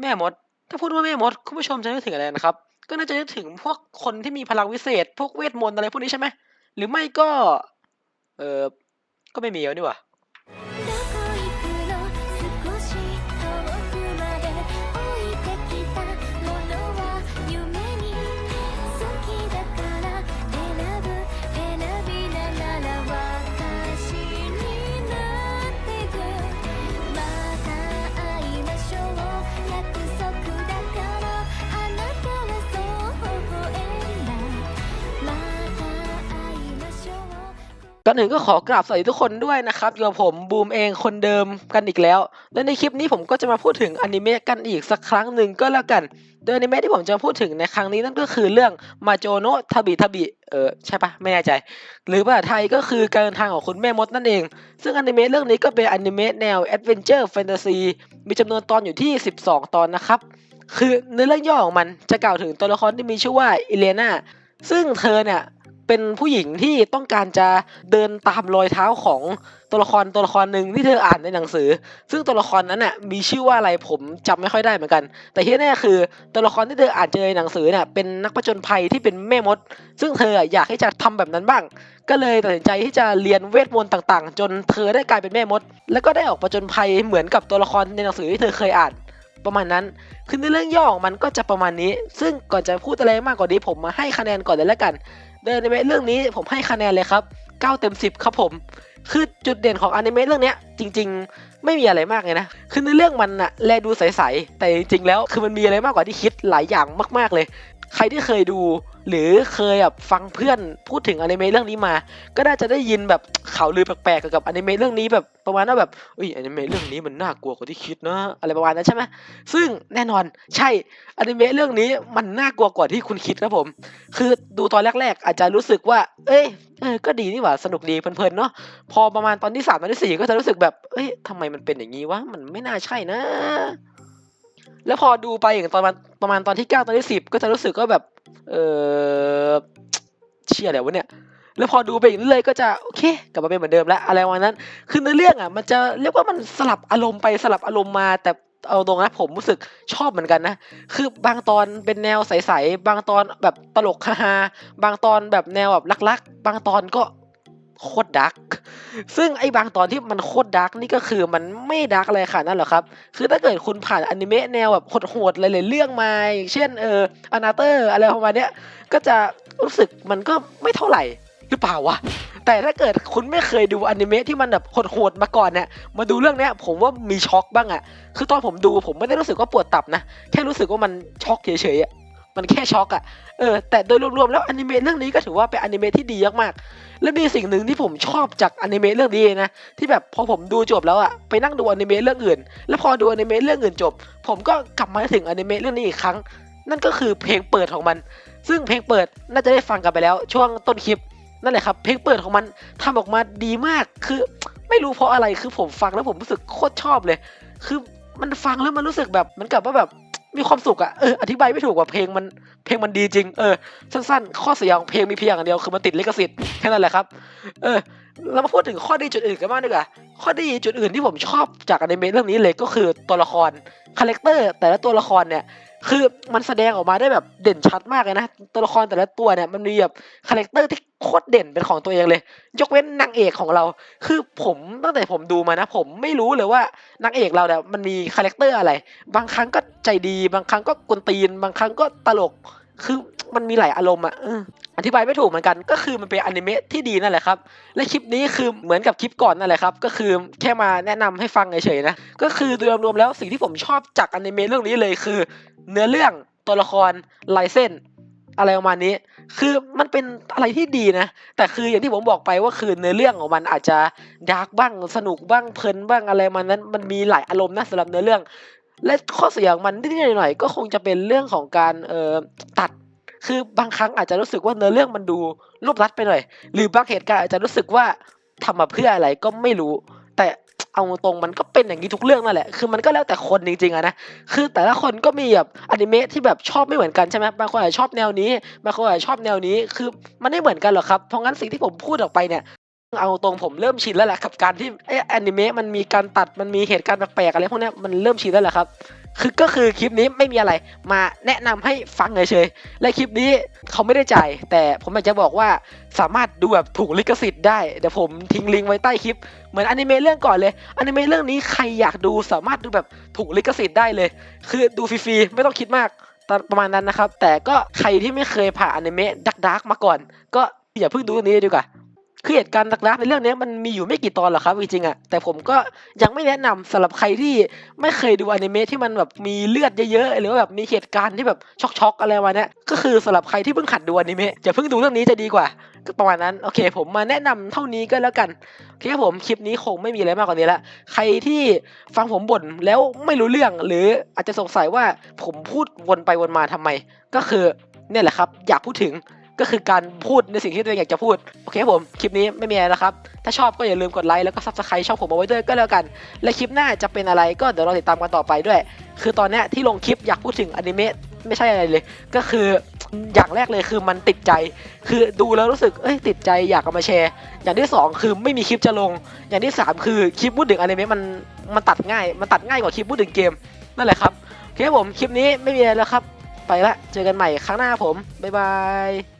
แม่มด ถ้าพูดว่าแม่มดคุณผู้ชมจะนึกถึงอะไรนะครับ ก็น่าจะนึกถึงพวกคนที่มีพลังวิเศษ พวกเวทมนต์อะไรพวกนี้ใช่ไหมหรือไม่ก็ เออก็ไม่มีแล้วนี่หว่า ก่อนอื่นก็ขอกราบสวัสดีทุกคนด้วยนะครับอยู่กับผมบูมเองคนเดิมกันอีกแล้ว และในคลิปนี้ผมก็จะมาพูดถึงอนิเมะกันอีกสักครั้งหนึ่งก็แล้วกัน โดยอนิเมะที่ผมจะพูดถึงในครั้งนี้นั่นก็คือเรื่องมาโจโนะทาบิทาบิเออใช่ปะไม่แน่ใจ หรือภาษาไทยก็คือการเดินทางของคุณแม่มดนั่นเอง ซึ่งอนิเมะเรื่องนี้ก็เป็นอนิเมะแนวแอดเวนเจอร์แฟนตาซีมีจำนวนตอนอยู่ที่ 12 ตอนนะครับ คือเนื้อเรื่องย่อของมันจะกล่าวถึงตัวละครที่มีชื่อว่าอิเลนาซึ่งเธอเนี่ย เป็นผู้หญิงที่ต้องการจะเดินตามรอยเท้าของตัวละครตัวละครหนึ่งที่เธออ่านในหนังสือ ซึ่งตัวละครนั้นน่ะมีชื่อว่าอะไรผมจำไม่ค่อยได้เหมือนกัน แต่ที่แน่คือตัวละครที่เธออ่านเจอในหนังสือเนี่ยเป็นนักผจญภัยที่เป็นแม่มด ซึ่งเธออยากที่จะทำแบบนั้นบ้าง ก็เลยตัดสินใจที่จะเรียนเวทมนต์ต่างๆ จนเธอได้กลายเป็นแม่มด แล้วก็ได้ออกผจญภัยเหมือนกับตัวละครในหนังสือที่เธอเคยอ่านประมาณนั้น คือในเรื่องย่อของมันก็จะประมาณนี้ ซึ่งก่อนจะพูดอะไรมากกว่านี้ผมมาให้คะแนนก่อนเลยแล้วกัน โดยอนิเมะเรื่องนี้ผมให้คะแนนเลยครับ 9 เต็ม 10 ครับผม คือจุดเด่นของอนิเมะเรื่องนี้จริง ๆ ไม่มีอะไรมากเลยนะ คือในเรื่องมันอะแลดูใสๆแต่จริงๆแล้วคือมันมีอะไรมากกว่าที่คิดหลายอย่างมาก ๆเลย ใครที่เคยดู หรือเคยแบบฟังเพื่อนพูดถึงอนิเมะเรื่องนี้มา ก็น่าจะได้ยินแบบข่าวลือแปลกๆเกี่ยวกับอนิเมะเรื่องนี้แบบประมาณว่าแบบเอ้ยอนิเมะเรื่องนี้มันน่ากลัวกว่าที่คิดนะอะไรประมาณนั้นใช่ไหมซึ่งแน่นอนใช่อนิเมะเรื่องนี้มันน่ากลัวกว่าที่คุณคิดครับผม คือดูตอนแรก ๆ อาจจะรู้สึกว่า เอ้ยเออก็ดีนี่หว่าสนุกดีเพลินๆเนาะพอประมาณตอนที่สามตอนที่สี่ก็จะรู้สึกแบบเอ้ยทำไมมันเป็นอย่างนี้วะมันไม่น่าใช่นะ แล้วพอดูไปอย่างตอนประมาณตอนที่เก้าตอนที่สิบก็จะรู้สึกก็แบบ เออเชี่ยอะไรวะเนี่ย แล้วพอดูไปอีกเรื่อยก็จะโอเค กลับมาเป็นเหมือนเดิมแล้วอะไรประมาณนั้น คือในเรื่องอะ มันจะเรียกว่ามันสลับอารมณ์ไปสลับอารมณ์มาแต่เอาตรงนะผมรู้สึกชอบเหมือนกันนะ คือบางตอนเป็นแนวใสๆ บางตอนแบบตลกฮาๆบางตอนแบบแนวแบบรักๆ บางตอนก็ โคตรดัก ซึ่งไอ้บางตอนที่มันโคตรดักนี่ก็คือมันไม่ดักอะไรขนาดนั้นหรอครับ คือถ้าเกิดคุณผ่านอนิเมะแนวแบบโหดๆหลายๆเรื่องมาอย่างเช่นเอออนาเตอร์อะไรประมาณเนี้ย ก็จะรู้สึกมันก็ไม่เท่าไหร่หรือเปล่าวะ แต่ถ้าเกิดคุณไม่เคยดูอนิเมะที่มันแบบโหดๆมาก่อนเนี่ย มาดูเรื่องเนี้ยผมว่ามีช็อกบ้างอะคือตอนผมดูผมไม่ได้รู้สึกว่าปวดตับนะ แค่รู้สึกว่ามันช็อกเฉยๆอะ มันแค่ช็อกอะเออแต่โดยรวมๆแล้วอนิเมะเรื่องนี้ก็ถือว่าเป็นอนิเมะที่ดีมากๆและมีสิ่งหนึ่งที่ผมชอบจากอนิเมะเรื่องนี้นะที่แบบพอผมดูจบแล้วอะไปนั่งดูอนิเมะเรื่องอื่น แล้วพอดูอนิเมะเรื่องอื่นจบ ผมก็กลับมาถึงอนิเมะเรื่องนี้อีกครั้ง นั่นก็คือเพลงเปิดของมัน ซึ่งเพลงเปิดน่าจะได้ฟังกันไปแล้ว ช่วงต้นคลิปนั่นแหละครับเพลงเปิดของมันทำออกมาดีมากคือไม่รู้เพราะอะไรคือผมฟังแล้วผมรู้สึกโคตรชอบเลย คือมันฟังแล้วมันรู้สึกแบบเหมันกับว่าแบบ มีความสุขอะเอออธิบายไม่ถูกว่าเพลงมันเพลงมันดีจริง เออ สั้นๆ ข้อเสียของเพลงมีเพียงอย่างเดียวคือมันติดลิขสิทธิ์แค่นั้นแหละครับ เออเรามาพูดถึงข้อดีจุดอื่นกันบ้างดีกว่าข้อดีจุดอื่นที่ผมชอบจากอนิเมะเรื่องนี้เลยก็คือตัวละครคาแรคเตอร์แต่ละตัวละครเนี่ย คือมันแสดงออกมาได้แบบเด่นชัดมากเลยนะ ตัวละครแต่ละตัวเนี่ยมันมีแบบคาแรคเตอร์ที่โคตรเด่นเป็นของตัวเองเลย ยกเว้นนางเอกของเรา คือผมตั้งแต่ผมดูมานะ ผมไม่รู้เลยว่านางเอกเราเนี่ยมันมีคาแรคเตอร์อะไร บางครั้งก็ใจดี บางครั้งก็กวนตีน บางครั้งก็ตลก คือมันมีหลายอารมณ์อะอธิบายไม่ถูกเหมือนกัน ก็คือมันเป็นอนิเมะที่ดีนั่นแหละครับ และคลิปนี้คือเหมือนกับคลิปก่อนนั่นแหละครับ ก็คือแค่มาแนะนำให้ฟังเฉยๆนะ ก็คือโดยรวมๆแล้วสิ่งที่ผมชอบจากอนิเมะเรื่องนี้เลยคือ เนื้อเรื่องตัวละครลายเส้น อะไรประมาณนี้ คือมันเป็นอะไรที่ดีนะ แต่คืออย่างที่ผมบอกไปว่าคือเนื้อเรื่องของมันอาจจะดาร์กบ้างสนุกบ้างเพลินบ้างอะไรมันนั้น มันมีหลายอารมณ์นะสำหรับเนื้อเรื่อง และข้อเสียของมันนิดๆหน่อยๆก็คงจะเป็นเรื่องของการเอ่อตัด คือบางครั้งอาจจะรู้สึกว่าเนื้อเรื่องมันดูรวบรัดไปหน่อย หรือบางเหตุการณ์อาจจะรู้สึกว่าทำมาเพื่ออะไรก็ไม่รู้ แต่เอาตรงมันก็เป็นอย่างนี้ทุกเรื่องนั่นแหละ คือมันก็แล้วแต่คนจริงๆอะนะ คือแต่ละคนก็มีแบบอนิเมะที่แบบชอบไม่เหมือนกันใช่ไหมบางคนอาจจะชอบแนวนี้ บางคนอาจจะชอบแนวนี้ คือมันไม่เหมือนกันหรอกครับ เพราะงั้นสิ่งที่ผมพูดออกไปเนี่ย เอาตรงผมเริ่มชินแล้วแหละกับการที่ไอ้อนิเมะมันมีการตัดมันมีเหตุการณ์แปลกๆอะไรพวกนี้มันเริ่มชินแล้วแหละครับคือก็คือคลิปนี้ไม่มีอะไรมาแนะนำให้ฟังเฉยๆและคลิปนี้เขาไม่ได้จ่ายแต่ผมอยากจะบอกว่าสามารถดูแบบถูกลิขสิทธิ์ได้เดี๋ยวผมทิ้งลิงก์ไว้ใต้คลิป เหมือนอนิเมะเรื่องก่อนเลยอนิเมะเรื่องนี้ใครอยากดูสามารถดูแบบถูกลิขสิทธิ์ได้เลย คือดูฟรีๆไม่ต้องคิดมากประมาณนั้นนะครับ แต่ก็ใครที่ไม่เคยผ่านอนิเมะดักดักมาก่อน ก็อย่าเพิ่งดูเรื่องนี้ดีกว่า คือเหตุการณ์ดักๆในเรื่องนี้มันมีอยู่ไม่กี่ตอนหรอกครับจริงๆอะแต่ผมก็ยังไม่แนะนำสำหรับใครที่ไม่เคยดูอนิเมะที่มันแบบมีเลือดเยอะๆหรือว่าแบบมีเหตุการณ์ที่แบบช็อกๆอะไรมาเนี้ยก็คือสำหรับใครที่เพิ่งหัดดูอนิเมะอย่าเพิ่งดูเรื่องนี้จะดีกว่าก็ประมาณนั้นโอเค ผมมาแนะนำเท่านี้ก็แล้วกันโอเคผมคลิปนี้คงไม่มีอะไรมากกว่านี้ละใครที่ฟังผมบ่นแล้วไม่รู้เรื่องหรืออาจจะสงสัยว่าผมพูดวนไปวนมาทำไม ก็คือเนี่ยแหละครับ อยากพูดถึง ก็คือการพูดในสิ่งที่ตัวเองอยากจะพูด โอเคครับผม คลิปนี้ไม่มีอะไรแล้วครับ ถ้าชอบก็อย่าลืมกดไลค์แล้วก็ซับสไครต์ช่องผมเอาไว้ด้วยก็แล้วกัน และคลิปหน้าจะเป็นอะไรก็เดี๋ยวเราติดตามกันต่อไปด้วย คือตอนนี้ที่ลงคลิปอยากพูดถึงอนิเมะไม่ใช่อะไรเลย ก็คืออย่างแรกเลยคือมันติดใจ คือดูแล้วรู้สึก เอ้ยติดใจอยากเอามาแชร์ อย่างที่สองคือไม่มีคลิปจะลง อย่างที่สามคือคลิปพูดถึงอนิเมะมันมันตัดง่าย มันตัดง่ายกว่าคลิปพูดถึงเกม นั่นแหละครับโอเคผมคลิปนี้ไม่มีอะไรแล้วครับ ไปละ เจอกันใหม่ครั้งหน้าผม บ๊ายบาย